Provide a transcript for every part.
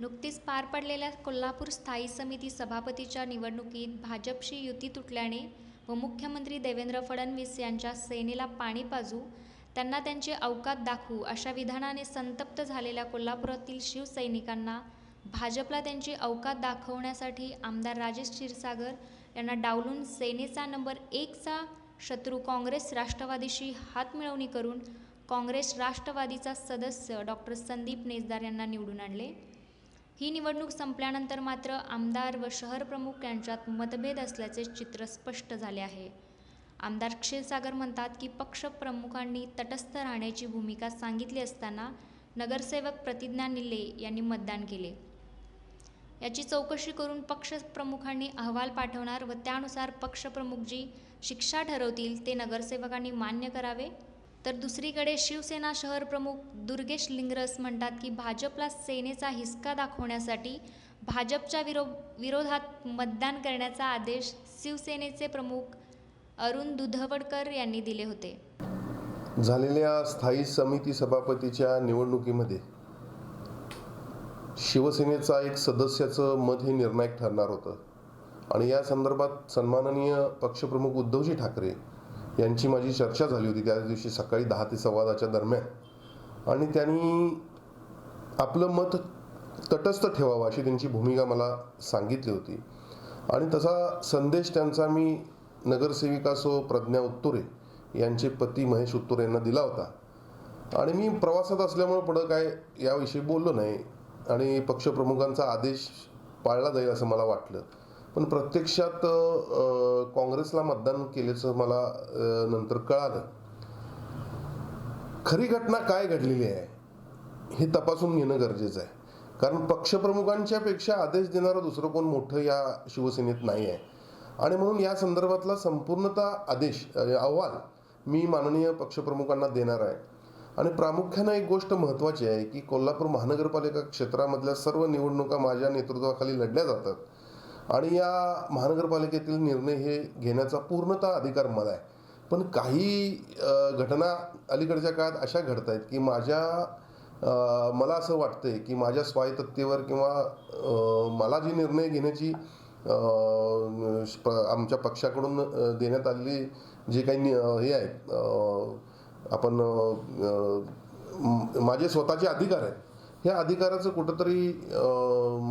नुकतीच पार पडलेल्या कोल्हापूर स्थायी समिती सभापतीच्या निवडणुकीत भाजपशी युती तुटल्याने व मुख्यमंत्री देवेंद्र फडणवीस यांच्या सेनेला पाणी पाजू त्यांना त्यांचे अवकात दाखवू अशा विधानाने संतप्त झालेल्या कोल्हापुरातील शिवसैनिकांना भाजपला त्यांची अवकात दाखवण्यासाठी आमदार राजेश क्षीरसागर यांना डावलून सेनेचा नंबर एकचा शत्रू काँग्रेस राष्ट्रवादीशी हातमिळवणी करून काँग्रेस राष्ट्रवादीचा सदस्य डॉक्टर संदीप नेजदार यांना निवडून आणले. ही निवडणूक संपल्यानंतर मात्र आमदार व शहर प्रमुख यांच्यात मतभेद असल्याचे चित्र स्पष्ट झाले आहे. आमदार क्षीरसागर म्हणतात की पक्षप्रमुखांनी तटस्थ राहण्याची भूमिका सांगितली असताना नगरसेवक प्रतिज्ञा निल्ले यांनी मतदान केले. याची चौकशी करून पक्षप्रमुखांनी अहवाल पाठवणार व त्यानुसार पक्षप्रमुख जी शिक्षा ठरवतील ते नगरसेवकांनी मान्य करावे? तर दुसरीकडे शिवसेना शहर प्रमुख दुर्गेश लिंगरस म्हणतात की भाजपला सेनेचा हिसका दाखवण्यासाठी भाजपच्या विरो विरोधात मतदान करण्याचा आदेश शिवसेनेचे प्रमुख अरुण दुधवडकर यांनी दिले होते. झालेल्या स्थायी समिती सभापतीच्या निवडणुकीमध्ये शिवसेनेचा एक सदस्याचं मत हे निर्णायक ठरणार होतं. आणि या संदर्भात सन्माननीय पक्षप्रमुख उद्धवजी ठाकरे यांची माझी चर्चा झाली होती त्या दिवशी सकाळी दहा ते सव्वादाच्या दरम्यान. आणि त्यांनी आपलं मत तटस्थ ठेवावं अशी त्यांची भूमिका मला सांगितली होती. आणि तसा संदेश त्यांचा मी नगरसेविका सो प्रज्ञा उत्तुरे यांचे पती महेश उत्तुरे यांना दिला होता. आणि मी प्रवासात असल्यामुळे पुढं काय याविषयी बोललो नाही. आणि पक्षप्रमुखांचा आदेश पाळला जाईल असं मला वाटलं. पण प्रत्यक्षात काँग्रेसला मतदान केल्याचं मला नंतर कळालं. खरी घटना काय घडलेली आहे हे तपासून घेणं गरजेचं आहे. कारण पक्षप्रमुखांच्या पेक्षा आदेश देणारं दुसरं कोण मोठं या शिवसेनेत नाही आहे. आणि म्हणून या संदर्भातला संपूर्णतः आदेश अहवाल मी माननीय पक्षप्रमुखांना देणार आहे. आणि प्रामुख्यानं एक गोष्ट महत्त्वाची आहे की कोल्हापूर महानगरपालिका क्षेत्रामधल्या सर्व निवडणुका माझ्या नेतृत्वाखाली लढल्या जातात. आणि या महानगरपालिकेतील निर्णय हे घेण्याचा पूर्णतः अधिकार मला आहे. पण काही घटना अलीकडच्या काळात अशा घडत आहेत की माझ्या मला असं वाटतंय की माझ्या स्वायत्ततेवर किंवा मला जी निर्णय घेण्याची प- आमच्या पक्षाकडून देण्यात आलेली जे काही हे आहेत आपण माझे स्वतःचे अधिकार आहेत. ह्या अधिकाराचं कुठंतरी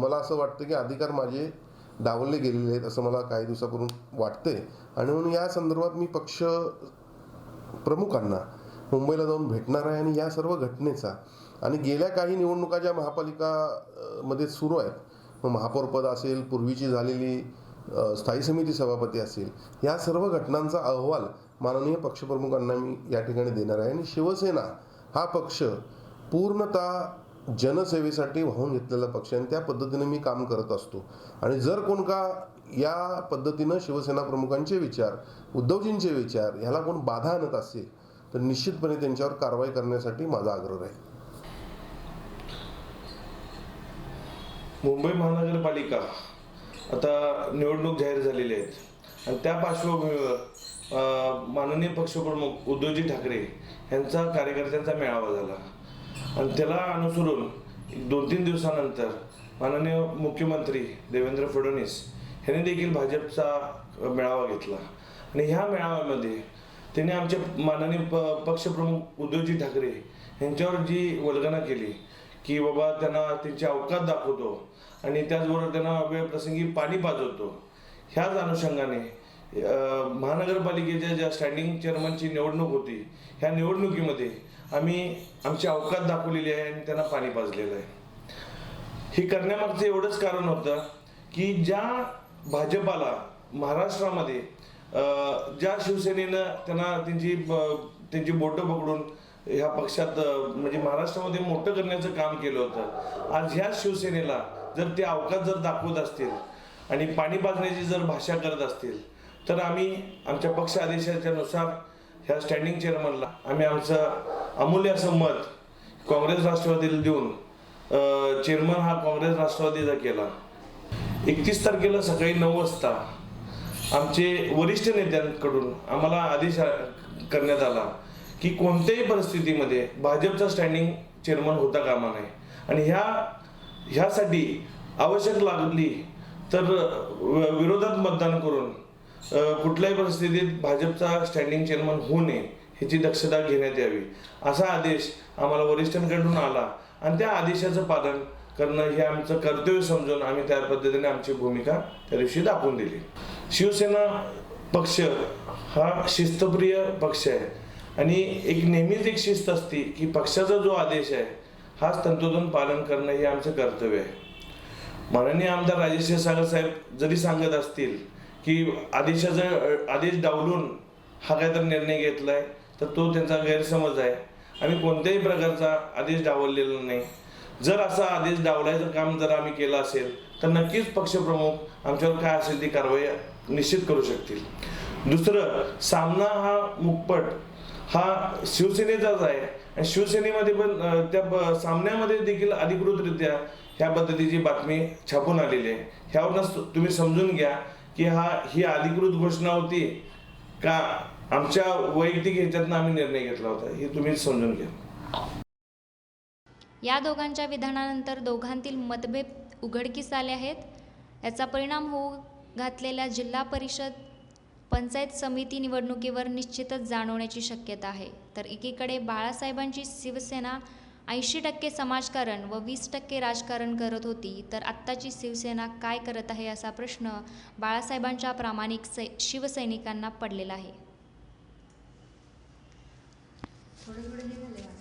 मला असं वाटतं की अधिकार माझे डावलले गेलेले आहेत असं मला काही दिवसापूर्वी वाटते आणि म्हणून या संदर्भात मी पक्ष प्रमुखांना मुंबईला जाऊन भेटणार आहे आणि या सर्व घटनेचा आणि गेल्या काही निवडणुका ज्या महापालिका मध्ये सुरू आहेत मग महापौरपद असेल पूर्वीची झालेली स्थायी समिती सभापती असेल या सर्व घटनांचा अहवाल माननीय पक्षप्रमुखांना मी या ठिकाणी देणार आहे. आणि शिवसेना हा पक्ष पूर्णतः जनसेवेसाठी वाहून घेतलेला पक्ष आणि त्या पद्धतीने मी काम करत असतो. आणि जर कोण का या पद्धतीनं शिवसेना प्रमुखांचे विचार उद्धवजींचे विचार ह्याला कोण बाधा आणत असेल तर निश्चितपणे त्यांच्यावर कारवाई करण्यासाठी माझा आग्रह आहे. मुंबई महानगरपालिका आता निवडणूक जाहीर झालेली आहेत. आणि त्या पार्श्वभूमीवर माननीय पक्षप्रमुख उद्धवजी ठाकरे यांचा कार्यकर्त्यांचा मेळावा झाला. आणि त्याला अनुसरून दोन तीन दिवसानंतर माननीय मुख्यमंत्री देवेंद्र फडणवीस यांनी देखील भाजपचा मेळावा घेतला. आणि ह्या मेळाव्यामध्ये त्यांनी आमचे माननीय प पक्षप्रमुख उद्धवजी ठाकरे यांच्यावर जी वल्गना केली की बाबा त्यांना त्यांची अवकात दाखवतो आणि त्याचबरोबर त्यांना वेळ प्रसंगी पाणी पाजवतो. ह्याच अनुषंगाने महानगरपालिकेच्या ज्या स्टँडिंग चेअरमनची निवडणूक होती ह्या निवडणुकीमध्ये आम्ही आमची अवकात दाखवलेली आहे आणि त्यांना पाणी पाजलेलं आहे. हे करण्यामागचं एवढंच कारण होतं की ज्या भाजपाला महाराष्ट्रामध्ये ज्या शिवसेनेनं त्यांना त्यांची त्यांची बोटं पकडून ह्या पक्षात म्हणजे महाराष्ट्रामध्ये मोठं करण्याचं काम केलं होतं. आज ह्या शिवसेनेला जर ते अवकात जर दाखवत असतील आणि पाणी पाजण्याची जर भाषा करत असतील तर आम्ही आमच्या पक्ष आदेशाच्या नुसार ह्या स्टँडिंग चेअरमनला आम्ही आमचं अमूल्य असं मत काँग्रेस राष्ट्रवादीला देऊन चेअरमन हा काँग्रेस राष्ट्रवादीचा केला. एकतीस तारखेला सकाळी नऊ वाजता आमचे वरिष्ठ नेत्यांकडून आम्हाला आदेश करण्यात आला की कोणत्याही परिस्थितीमध्ये भाजपचा स्टँडिंग चेअरमन होता कामा नये. आणि ह्या ह्यासाठी आवश्यक लागली तर विरोधात मतदान करून कुठल्याही परिस्थितीत भाजपचा स्टँडिंग चेअरमन होऊ नये ह्याची दक्षता घेण्यात यावी. असा आदेश आम्हाला वरिष्ठांकडून आला आणि त्या आदेशाचं पालन करणं हे आमचं कर्तव्य समजून आम्ही त्या पद्धतीने आमची भूमिका त्या दिवशी दाखवून दिली. शिवसेना पक्ष हा शिस्तप्रिय पक्ष आहे आणि एक नेहमीच एक शिस्त असते की पक्षाचा जो आदेश आहे हाच तंतोतंत पालन करणं हे आमचं कर्तव्य आहे. माननीय आमदार राजेश सागर साहेब जरी सांगत असतील की आदेशाचं आदेश डावलून हा काहीतरी तर निर्णय घेतलाय तर तो त्यांचा गैरसमज आहे. आम्ही कोणत्याही प्रकारचा आदेश डावललेला नाही. जर असा आदेश डावलायचं काम जर आम्ही केलं असेल तर नक्कीच पक्षप्रमुख आमच्यावर काय असेल ती कारवाई निश्चित करू शकतील. दुसरं सामना हा मुकपट हा शिवसेनेचाच आहे. आणि शिवसेनेमध्ये पण त्या ब- सामन्यामध्ये देखील अधिकृतरित्या ह्या पद्धतीची बातमी छापून आलेली आहे. ह्यावरनं तुम्ही समजून घ्या. की हा ही अधिकृत घोषणा होती. का आमच्या वैयक्तिक ह्याच्यातनं आम्ही निर्णय घेतला होता हे तुम्ही समजून घ्या. या दोघांच्या विधानानंतर दोघांतील मतभेद उघडकीस आले आहेत. याचा परिणाम होऊ घातलेल्या जिल्हा परिषद पंचायत समिती निवडणुकीवर निश्चितच जाणवण्याची शक्यता आहे. तर एकीकडे बाळासाहेबांची शिवसेना ऐंशी टक्के समाजकारण व वीस टक्के राजकारण करत होती तर आत्ताची शिवसेना काय करत आहे असा प्रश्न बाळासाहेबांच्या प्रामाणिक सै शिवसैनिकांना पडलेला आहे.